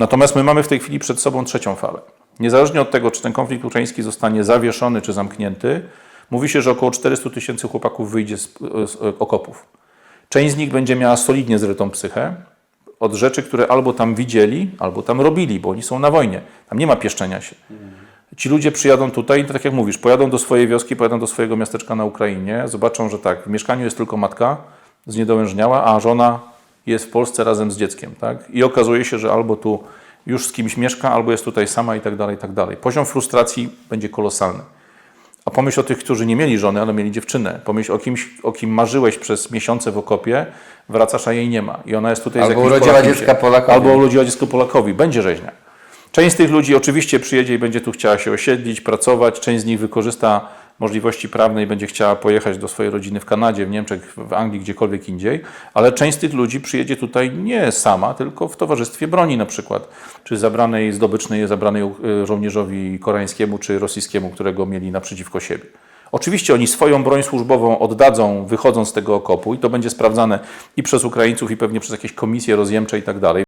Natomiast my mamy w tej chwili przed sobą trzecią falę. Niezależnie od tego, czy ten konflikt ukraiński zostanie zawieszony czy zamknięty, mówi się, że około 400 tysięcy chłopaków wyjdzie z, z okopów. Część z nich będzie miała solidnie zrytą psychę od rzeczy, które albo tam widzieli, albo tam robili, bo oni są na wojnie. Tam nie ma pieszczenia się. Ci ludzie przyjadą tutaj, tak jak mówisz, pojadą do swojej wioski, pojadą do swojego miasteczka na Ukrainie, zobaczą, że tak, w mieszkaniu jest tylko matka zniedołężniała, a żona jest w Polsce razem z dzieckiem, tak? I okazuje się, że albo tu już z kimś mieszka, albo jest tutaj sama i tak dalej, i tak dalej. Poziom frustracji będzie kolosalny. A pomyśl o tych, którzy nie mieli żony, ale mieli dziewczynę. Pomyśl o kimś, o kim marzyłeś przez miesiące w okopie, wracasz, a jej nie ma. I ona jest tutaj z Albo jakimś urodziła Polakiem dziecka Polakowi. Albo urodziła dziecko Polakowi. Będzie rzeźnia. Część z tych ludzi oczywiście przyjedzie i będzie tu chciała się osiedlić, pracować. Część z nich wykorzysta możliwości prawne i będzie chciała pojechać do swojej rodziny w Kanadzie, w Niemczech, w Anglii, gdziekolwiek indziej. Ale część z tych ludzi przyjedzie tutaj nie sama, tylko w towarzystwie broni na przykład. Czy zabranej, zdobycznej, zabranej y, żołnierzowi koreańskiemu czy rosyjskiemu, którego mieli naprzeciwko siebie. Oczywiście oni swoją broń służbową oddadzą, wychodząc z tego okopu, i to będzie sprawdzane i przez Ukraińców, i pewnie przez jakieś komisje rozjemcze i tak dalej.